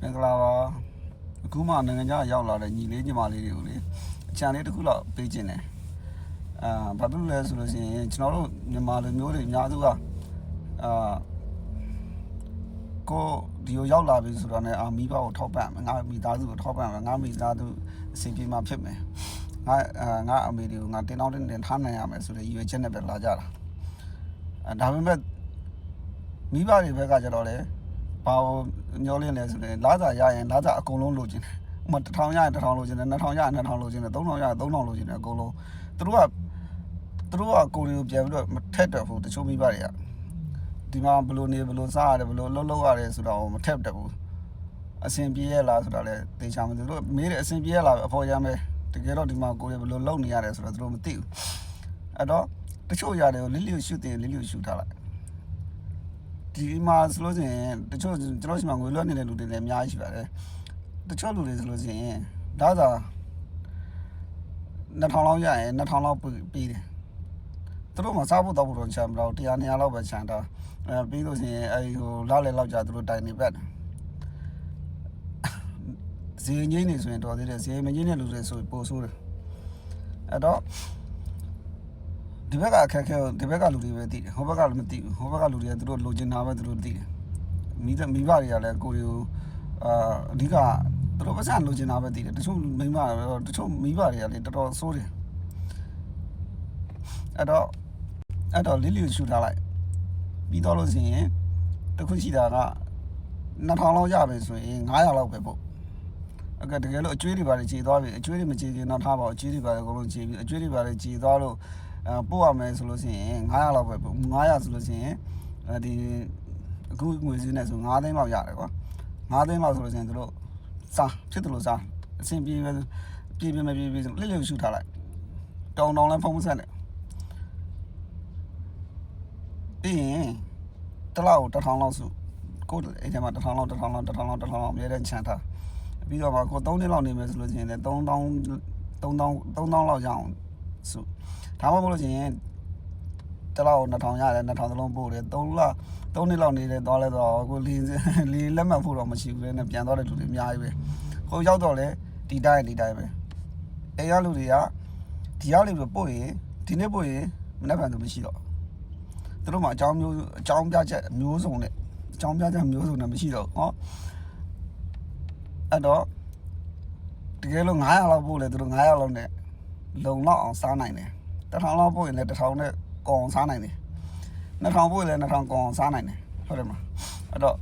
မင်္ဂလာပါအခုမှနိုင်ငံခြားရောက်လာတဲ့ညီလေးညီမလေးတွေကိုလေအချမ်းလေးတစ်ခုလောက်ပေးခြင်းတယ်အာဘာလို့လဲဆိုလို့ရှိရင်ကျွန်တော်တို့မြန်မာလူမျိုးတွေအများစုကအာကိုဒီကိုရောက်လာပြီဆိုတော့ねအာမိဘကိုထောက်ပံ့မယ်ငါမိသားစုကိုထောက်ပံ့မယ်ငါမိသားစုအစီအပြေမှဖြစ်မယ်ငါအာငါအမေတွေကိုငါတင်းတောင်းတင်းတင်းထားနိုင်ရမယ်ဆိုတဲ့ရည်ရွယ်ချက်နဲ့ပဲလာကြတာအဲဒါပေမဲ့မိဘတွေဘက်ကကျတော့လေ ဘာကိုမျောလင်းလဲဆိုရင်လာစာရရင်လာစာအကုန်လုံးလိုချင်တယ်။ဥပမာ1000ရရင်1000လိုချင်တယ်2000ရရင်2000လိုချင်တယ်3000ရရင်3000လိုချင်တယ်အကုန်လုံးသူတို့ကသူတို့ကကိုယ်တွေကိုပြန်ပြီးတော့မထက်တော့ဘူးတချို့မိဘတွေကဒီမှာဘလို့နေဘလို့စားရတယ်ဘလို့လှုပ်လှုပ်ရတယ်ဆိုတော့မထက်တတ်ဘူးအဆင်ပြေရလားဆိုတာလည်းသိချာမသိဘူးသူတို့မေးတယ်အဆင်ပြေရလားအဖော်ရမ်းပဲတကယ်တော့ဒီမှာကိုယ်တွေဘလို့လှုပ်နေရတယ်ဆိုတော့သူတို့မသိဘူးအဲ့တော့တချို့ຢာတွေကိုလိလိကိုရှုတင်လိလိကိုရှုထားလိုက် ဒီမှာဆိုလို့ရှိရင်တချို့ကျွန်တော်ရှိမှငွေလွှဲနေတဲ့လူတွေလည်းအများကြီးရှိပါတယ်တချို့လူတွေဆိုလို့ရှိရင်ဒါသာ2000လောက်ရရင်2000လောက်ပေးတယ်သူတို့မှစားဖို့တော့ဖို့တော့ချမ်းမလို့100 200လောက်ပဲချမ်းတာအဲပြီးလို့ရှိရင်အဲဒီဟိုလောက်လေလောက်ကြသူတို့တိုင်နေပတ်တယ်ဈေးငိမ့်နေဆိုရင်တော်သေးတယ်ဈေးမငိမ့်တဲ့လူတွေဆိုပိုဆိုးတယ်အဲ့တော့ ဒီဘက်ကအခက်အခဲကိုဒီဘက်ကလူတွေပဲသိတယ်ဟိုဘက်ကလည်းမသိဘူးဟိုဘက်ကလူတွေကသူတို့လိုချင်တာပဲသူတို့သိတယ်မိသမိဘတွေကလည်းကိုယ်တွေကိုအာအဓိကသူတို့ပတ်စံလိုချင်တာပဲသိတယ်တချို့မိမတွေတချို့မိဘတွေကလည်းတော်တော်ဆိုးတယ်အဲ့တော့အဲ့တော့လီလီကိုရှူထားလိုက်ပြီးတော့လို့ရှိရင်တစ်ခုရှိတာက2000လောက်ရပြီဆိုရင်900လောက်ပဲပို့အကတကယ်လို့အကျွေးတွေပါလေခြေသွားပြီအကျွေးတွေမခြေချင်တော့ထားပါဘူးအကျွေးတွေပါလေအကုန်လုံးခြေပြီးအကျွေးတွေပါလေခြေသွားလို့အဲ ပို့ရမယ်ဆိုလို့ရှိရင်900လောက်ပဲပို့900ဆိုလို့ရှိရင်အဲဒီအခုငွေစင်းနဲ့ဆို9သိန်းလောက်ရတယ်ကွာ9သိန်းလောက်ဆိုလို့ရှိရင်တို့စားဖြစ်တယ်လို့စားအဆင်ပြေပဲပြေပြေမပြေပြေလိမ့်လိမ့်ရှူထားလိုက်တောင်းတောင်းလဲဖုံးမဆက်နဲ့ပြီးရင်တစ်လောက်တစ်ထောင်လောက်စုကိုယ်အဲ့ဒီမှာတစ်ထောင်လောက်တစ်ထောင်လောက်တစ်ထောင်လောက်တစ်ထောင်လောက်အများနဲ့ချန်ထားပြီးတော့မှကို3နှစ်လောက်နေမယ်ဆိုလို့ရှိရင်လည်း3000 3000 3000လောက်ရအောင်စု ဒါမှမဟုတ်လို့ရှိရင်တစ်လောက်2000ရတယ်2000သလုံးပို့တယ်3လ3နှစ်လောက်နေတယ်သွားလဲတော့ကိုလီလီလက်မှတ်ဖို့တော့မရှိဘူးလေနဲ့ပြန်သွားတဲ့လူတွေအများကြီးပဲဟိုရောက်တော့လေဒီတိုင်းဒီတိုင်းပဲအဲရလူတွေကဒီရောက်လူတွေပို့ရင်ဒီနေ့ပို့ရင်မနေ့ကဆိုမရှိတော့သူတို့မှအကြောင်းမျိုးအကြောင်းပြချက်မျိုးစုံနဲ့အကြောင်းပြချက်မျိုးစုံနဲ့မရှိတော့ဟောအဲ့တော့တကယ်လို့900လောက်ပို့လေသူတို့900လောက်နဲ့လုံလောက်အောင်စားနိုင်တယ် တစ်ထောင်လောက်ပို့ရင်လည်းတစ်ထောင်နဲ့ကောင်းစားနိုင်တယ်နှစ်ထောင်ပို့ရင်လည်းနှစ်ထောင်ကောင်းစားနိုင်တယ်ဟုတ်တယ်မလားအဲ့တော့